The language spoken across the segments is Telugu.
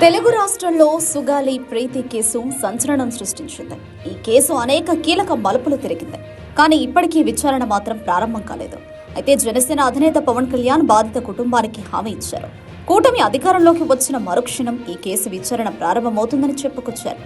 తెలుగు రాష్ట్రంలో సుగాలి ప్రీతి కేసు సంచలనం సృష్టించింది. ఈ కేసు అనేక కీలక మలుపులు తిరిగింది. కానీ ఇప్పటికీ విచారణ మాత్రం ప్రారంభం కాలేదు. అయితే జనసేన అధినేత పవన్ కళ్యాణ్ బాధిత కుటుంబానికి హామీ ఇచ్చారు. కూటమి అధికారంలోకి వచ్చిన మరుక్షణం ఈ కేసు విచారణ ప్రారంభమవుతుందని చెప్పుకొచ్చారు.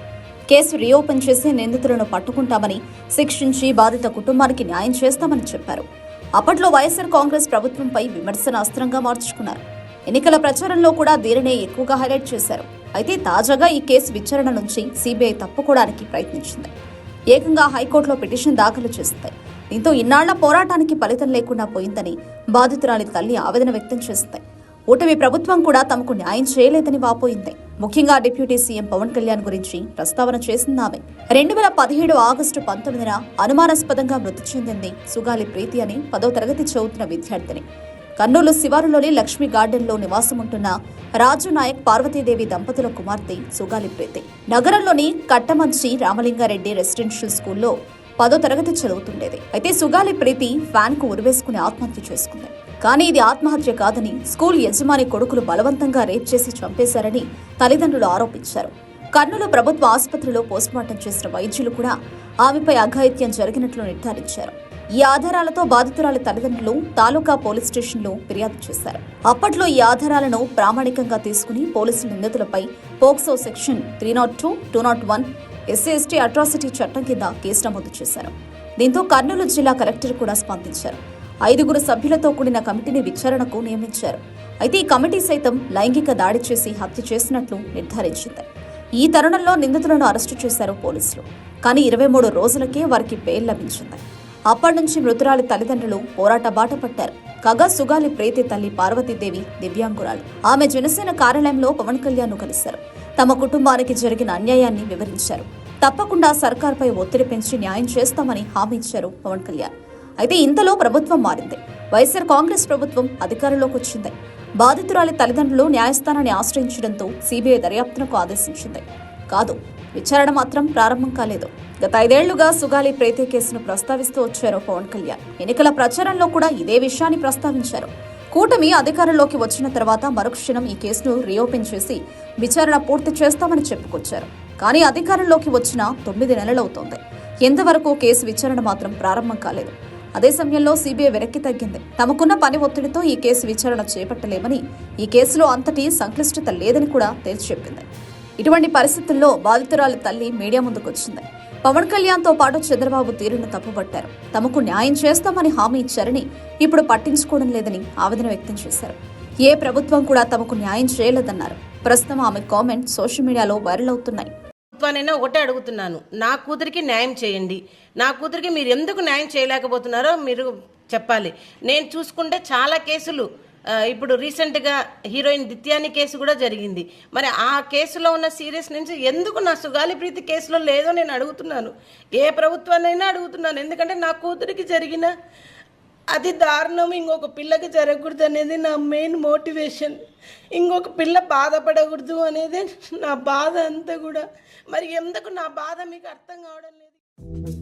కేసు రీఓపెన్ చేసి నిందితులను పట్టుకుంటామని శిక్షించి బాధిత కుటుంబానికి న్యాయం చేస్తామని చెప్పారు. అప్పట్లో వైఎస్ఆర్ కాంగ్రెస్ ప్రభుత్వంపై విమర్శన అస్త్రంగా మార్చుకున్నారు. ఎన్నికల ప్రచారంలో కూడా దీనినే ఎక్కువగా హైలైట్ చేశారు. అయితే తాజాగా ఈ కేసు విచారణ నుంచి సిబిఐ తప్పుకోవడానికి ప్రయత్నించింది. ఏకంగా హైకోర్టులో పిటిషన్ దాఖలు చేసింది. దీంతో ఇన్నాళ్ళ పోరాటానికి ఫలితం లేకుండా పోయిందని బాధితురాలి తల్లి ఆవేదన వ్యక్తం చేసింది. ఓటమి ప్రభుత్వం కూడా తమకు న్యాయం చేయలేదని వాపోయింది. ముఖ్యంగా డిప్యూటీ సీఎం పవన్ కళ్యాణ్ గురించి ప్రస్తావన చేసిందామె. రెండు వేల పదిహేడు ఆగస్టు పంతొమ్మిదిన అనుమానాస్పదంగా మృతి చెందింది సుగాలి ప్రీతి అని పదో తరగతి చదువుతున్న విద్యార్థిని. కర్నూలు శివారులోని లక్ష్మీ గార్డెన్లో నివాసముంటున్న రాజు నాయక్ పార్వతీదేవి దంపతుల కుమార్తె సుగాలి ప్రీతి నగరంలోని కట్టమంచి రామలింగారెడ్డి రెసిడెన్షియల్ స్కూల్లో పదో తరగతి చదువుతుండేది. అయితే సుగాలి ప్రీతి ఫ్యాన్కు ఉరివేసుకుని ఆత్మహత్య చేసుకుంది. కానీ ఇది ఆత్మహత్య కాదని స్కూల్ యజమాని కొడుకులు బలవంతంగా రేప్ చేసి చంపేశారని తల్లిదండ్రులు ఆరోపించారు. కర్నూలు ప్రభుత్వ ఆసుపత్రిలో పోస్టుమార్టం చేసిన వైద్యులు కూడా ఆమెపై అఘాయిత్యం జరిగినట్లు నిర్ధారించారు. ఈ ఆధారాలతో బాధితురాలి తల్లిదండ్రులు తాలూకా పోలీస్ స్టేషన్లో ఫిర్యాదు చేశారు. అప్పట్లో ఈ ఆధారాలను ప్రామాణికంగా తీసుకుని పోలీసులు నిందితులపై POCSO section three nought two two nought one SC ST atrocity చట్టం కింద కేసు నమోదు చేశారు. దీంతో కర్నూలు జిల్లా కలెక్టర్ కూడా స్పందించారు. ఐదుగురు సభ్యులతో కూడిన కమిటీని విచారణకు నియమించారు. అయితే ఈ కమిటీ సైతం లైంగిక దాడి చేసి హత్య చేసినట్లు నిర్ధారించింది. ఈ తరుణంలో నిందితులను అరెస్టు చేశారు పోలీసులు. కానీ ఇరవై మూడు రోజులకే వారికి బెయిల్ లభించింది. అప్పటి నుంచి మృతురాలి తల్లిదండ్రులు పోరాట బాట పట్టారు. కాగా సుగాలి ప్రీతి తల్లి పార్వతీదేవి దివ్యాంగురాలు. ఆమె జనసేన కార్యాలయంలో పవన్ కళ్యాణ్ కలిశారు. తమ కుటుంబానికి జరిగిన అన్యాయాన్ని వివరించారు. తప్పకుండా సర్కార్పై ఒత్తిడి పెంచి న్యాయం చేస్తామని హామీ ఇచ్చారు పవన్ కళ్యాణ్. అయితే ఇంతలో ప్రభుత్వం మారింది. వైఎస్ఆర్ కాంగ్రెస్ ప్రభుత్వం అధికారంలోకి వచ్చింది. బాధితురాలి తల్లిదండ్రులు న్యాయస్థానాన్ని ఆశ్రయించడంతో సిబిఐ దర్యాప్తునకు ఆదేశించింది. కాదు విచారణ మాత్రం ప్రారంభం కాలేదు. గత ఐదేళ్ళుగా సుగాలి ప్రేతే కేసును ప్రస్తావిస్తూ వచ్చారు పవన్ కళ్యాణ్. ఎన్నికల ప్రచారంలో కూడా ఇదే విషయాన్ని ప్రస్తావించారు. కూటమి అధికారంలోకి వచ్చిన తర్వాత మరుక్షణం ఈ కేసును రీఓపెన్ చేసి విచారణ పూర్తి చేస్తామని చెప్పుకొచ్చారు. కానీ అధికారంలోకి వచ్చిన తొమ్మిది నెలలవుతోంది. ఎంతవరకు కేసు విచారణ మాత్రం ప్రారంభం కాలేదు. అదే సమయంలో సిబిఐ వెనక్కి తగ్గింది. తమకున్న పని ఒత్తిడితో ఈ కేసు విచారణ చేపట్టలేమని ఈ కేసులో అంతటి సంక్లిష్టత లేదని కూడా తేల్చి చెప్పింది. ఇటువంటి పరిస్థితుల్లో బాధితురాలి తల్లి మీడియా ముందుకొచ్చింది పవన్ కళ్యాణ్తో పాటు చంద్రబాబు తీరును తప్పుపట్టారు. తమకు న్యాయం చేస్తామని హామీ ఇచ్చారని ఇప్పుడు పట్టించుకోవడం లేదని ఆవేదన వ్యక్తం చేశారు. ఏ ప్రభుత్వం కూడా తమకు న్యాయం చేయలేదన్నారు. ప్రస్తుతం ఆమె కామెంట్ సోషల్ మీడియాలో వైరల్ అవుతున్నాయి. ప్రభుత్వానైనా ఒకటే అడుగుతున్నాను. నా కూతురికి న్యాయం చేయండి. నా కూతురికి మీరు ఎందుకు న్యాయం చేయలేకపోతున్నారో మీరు చెప్పాలి. నేను చూసుకుంటే చాలా కేసులు ఇప్పుడు రీసెంట్గా హీరోయిన్ దిత్యాని కేసు కూడా జరిగింది. మరి ఆ కేసులో ఉన్న సీరియస్ నుంచి ఎందుకు నా సుగాలి ప్రీతి కేసులో లేదో నేను అడుగుతున్నాను. ఏ ప్రభుత్వాన్నైనా అడుగుతున్నాను. ఎందుకంటే నా కూతురికి జరిగిన అది దారుణం ఇంకొక పిల్లకి జరగకూడదు అనేది నా మెయిన్ మోటివేషన్ ఇంకొక పిల్ల బాధపడకూడదు అనేది నా బాధ అంతా కూడా. మరి ఎందుకు నా బాధ మీకు అర్థం కావడం లేదు?